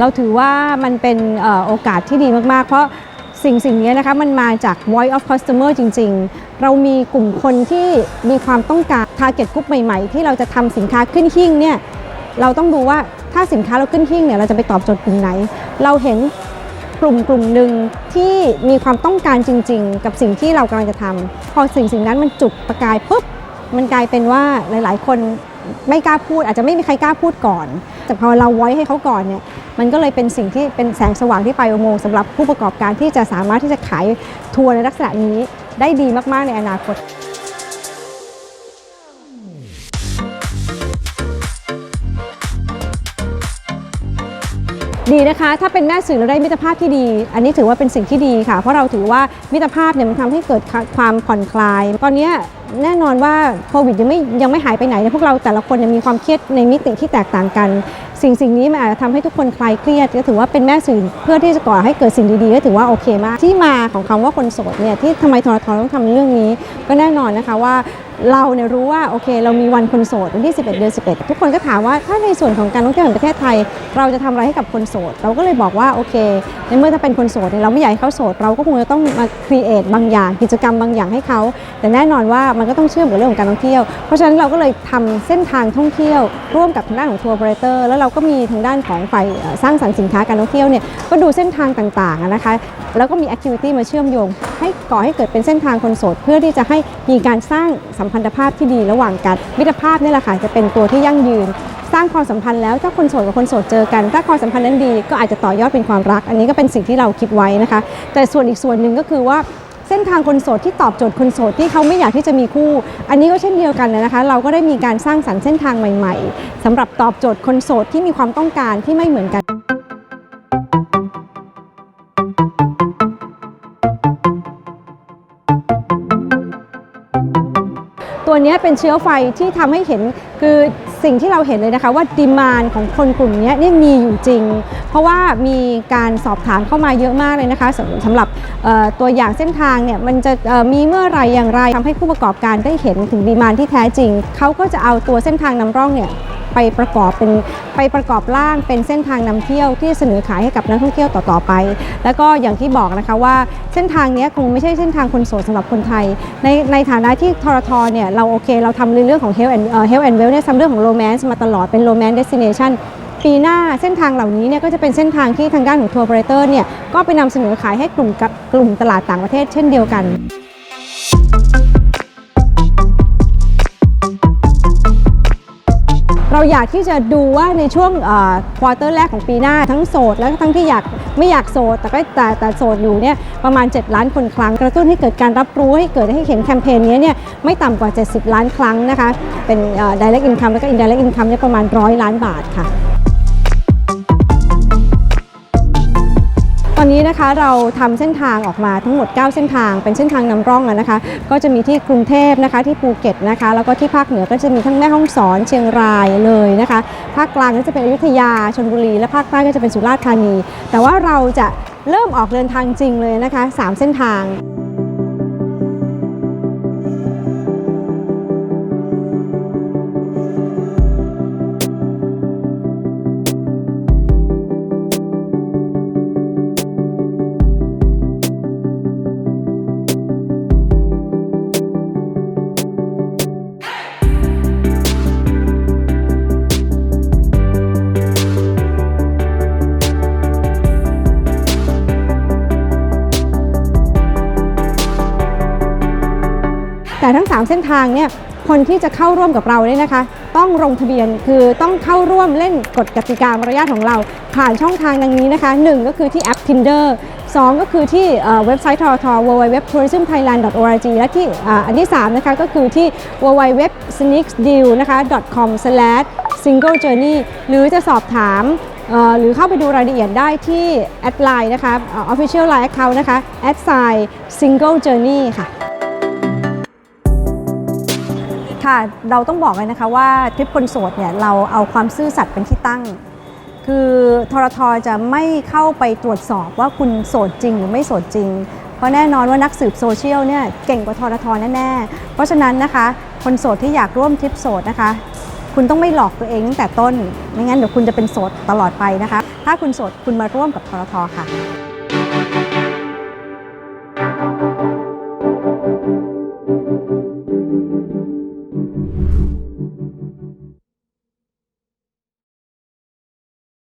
เราถือว่ามันเป็นโอกาสที่ดีมาก ๆ เพราะสิ่งสิ่งนี้นะคะมันมาจาก voice of customer จริง ๆ เรามีกลุ่มคนที่มีความต้องการ target group ใหม่ ๆ ที่เราจะทำสินค้าขึ้นหิ้งเนี่ยเราต้องดูว่าถ้าสินค้าเราขึ้นหิ้งเนี่ยเราจะไปตอบโจทย์กลุ่มไหน เราเห็นกลุ่มกลุ่มหนึ่งที่มีความต้องการจริง ๆ กับสิ่งที่เรากำลังจะทำพอสิ่งสิ่งนั้นมันจุดประกายปุ๊บมันกลายเป็นว่าหลาย ๆ คนไม่กล้าพูดอาจจะไม่มีใครกล้าพูดก่อน แต่พอเราไว้ให้เขาก่อนเนี่ย มันก็เลยเป็นสิ่งที่เป็นแสงสว่างที่ปลายอุโมงค์สำหรับผู้ประกอบการที่จะสามารถที่จะขายทัวร์ในลักษณะนี้ได้ดีมากๆในอนาคต ดีนะคะ ถ้าเป็นแม่สื่อเราได้มิตรภาพที่ดี อันนี้ถือว่าเป็นสิ่งที่ดีค่ะ เพราะเราถือว่ามิตรภาพเนี่ยมันทำให้เกิดความผ่อนคลาย ตอนนี้แน่นอนว่าโควิดยังไม่ยังไม่หายไปไหนนะพวกเราแต่ละคนเนี่ยมีความเครียดในมิติที่แตกต่างกัน สิ่งสิ่งนี้มันอาจจะทำให้ทุกคนคลายเครียดก็ถือว่าเป็นแม่สื่อเพื่อที่จะก่อให้เกิดสิ่งดีๆก็ถือว่าโอเคมาก ที่มาของคำว่าคนโสดเนี่ยที่ทำไมทรทต้องทำเรื่องนี้ ก็แน่นอนนะคะว่า เราเนี่ยรู้ว่าโอเค เรามีวันคนโสดวันที่ 11 เดือน 11 ทุกคนก็ถามว่าถ้าในส่วนของการท่องเที่ยวแห่งประเทศไทย เราจะทำอะไรให้กับคนโสด เราก็เลยบอกว่าโอเคในเมื่อถ้าเป็นคนโสดเนี่ยเราไม่อยากให้เขาโสด เราก็คงจะต้องมาครีเอทบางอย่างกิจกรรมบางอย่างให้เขา แต่แน่นอนว่ามันก็ต้องเชื่อมกับเรื่องของการท่องเที่ยว เพราะฉะนั้นเราก็เลยทำเส้นทางท่องเที่ยว ร่วมกับทางด้านของทัวร์โอเปอเรเตอร์แล้วเราก็มีทางด้านของฝ่ายสร้างสรรค์สินค้าการท่องเที่ยวเนี่ยก็ดูเส้นทางต่างๆนะคะแล้วก็มีแอคทิวิตี้มาเชื่อมโยง ให้ก่อให้เกิดเป็นเส้นทางคนโสด เพื่อที่จะให้มีการสร้างสัมพันธภาพที่ดีระหว่างกันมิตรภาพนี่แหละค่ะจะเป็นตัวที่ยั่งยืน สร้างความสัมพันธ์แล้วถ้าคนโสดกับคนโสดเจอกัน ถ้าความสัมพันธ์นั้นดีก็อาจจะต่อยอดเป็นความรัก อันนี้ก็เป็นสิ่งที่เราคิดไว้นะคะ แต่ส่วนอีกส่วนหนึ่งก็คือว่าเส้นทางคนโสดที่ตอบโจทย์คนโสดที่เขาไม่อยากที่จะมีคู่ อันนี้ก็เช่นเดียวกันนะคะ เราก็ได้มีการสร้างสรรค์เส้นทางใหม่ ๆสำหรับตอบโจทย์คนโสดที่มีความต้องการที่ไม่เหมือนกัน ตัวนี้เป็นเชื้อไฟที่ทำให้เห็นคือสิ่งที่เราเห็นเลยนะคะว่าดีมานของคนกลุ่มนี้นี่มีอยู่จริง เพราะว่ามีการสอบถามเข้ามาเยอะมากเลยนะคะสำหรับตัวอย่างเส้นทางเนี่ยมันจะมีเมื่อไรอย่างไรทำให้ผู้ประกอบการได้เห็นถึงดีมานที่แท้จริง เขาก็จะเอาตัวเส้นทางนำร่องเนี่ย ไปประกอบเป็นไปประกอบร่างเป็นเส้นทางนำเที่ยวที่เสนอขายให้กับนักท่องเที่ยวต่อๆไป แล้วก็อย่างที่บอกนะคะว่าเส้นทางนี้คงไม่ใช่เส้นทางคนโสดสำหรับคนไทย ในในฐานะที่ทรทเนี่ยเราโอเค เราทำในเรื่องของ health and เอ่อ health and wellness ทำเรื่องของ romance มาตลอดเป็น romance destination ปีหน้าเส้นทางเหล่านี้เนี่ยก็จะเป็นเส้นทางที่ทางด้านของทัวร์ operator เนี่ยก็ไปนำเสนอขายให้กลุ่มกับกลุ่มตลาดต่างประเทศเช่นเดียวกัน เราอยากที่จะดูว่าในช่วงควอเตอร์แรกของปีหน้าทั้งโสด และทั้งที่อยากไม่อยากโสด แต่ก็แต่แต่โสดอยู่เนี่ยประมาณ 7 ล้านคนครั้ง กระตุ้นให้เกิดการรับรู้ให้เกิดให้เห็นแคมเปญนี้เนี่ยไม่ต่ำกว่า 70 ล้านครั้งนะคะ เป็น direct income แล้วก็ indirect income เนี่ยประมาณ 100 ล้านบาทค่ะ อนนี้นะคะเราทำเส้นทางออกมาทั้งหมด 9 เส้นทาง เป็นเส้นทางนำร่องนะคะ ก็จะมีที่กรุงเทพนะคะที่ภูเก็ตนะคะ แล้วก็ที่ภาคเหนือก็จะมีทั้งแม่ฮ่องสอนเชียงรายเลยนะคะ ภาคกลางก็จะเป็นอยุธยาชลบุรี และภาคใต้ก็จะเป็นสุราษฎร์ธานี แต่ว่าเราจะเริ่มออกเดินทางจริงเลยนะคะ 3 เส้นทาง แต่ทั้ง 3 เส้นทางเนี่ยคนที่จะเข้าร่วมกับเราเนี่ยนะคะ ต้องลงทะเบียนคือต้องเข้าร่วมเล่นกฎกติกามารยาทของเรา ผ่านช่องทางดังนี้นะคะ 1 ก็คือที่แอป Tinder 2 ก็คือที่เว็บไซต์ทรท www.tourismthailand.org และที่อันที่ 3 นะคะ ก็คือที่ www.sneaksdeal นะคะ com/single journey หรือจะสอบถามหรือเข้าไปดูรายละเอียดได้ที่แอดไลน์นะคะ official line account นะคะ at sign single journey ค่ะ ค่ะ เราต้องบอกเลยนะคะว่าทริปคนโสดเนี่ยเราเอาความซื่อสัตย์เป็นที่ตั้ง คือทรทจะไม่เข้าไปตรวจสอบว่าคุณโสดจริงหรือไม่โสดจริง เพราะแน่นอนว่านักสืบโซเชียลเนี่ยเก่งกว่าทรทแน่ๆ เพราะฉะนั้นนะคะคนโสดที่อยากร่วมทริปโสดนะคะ คุณต้องไม่หลอกตัวเองตั้งแต่ต้น ไม่งั้นเดี๋ยวคุณจะเป็นโสดตลอดไปนะคะ ถ้าคุณโสดคุณมาร่วมกับทรทค่ะ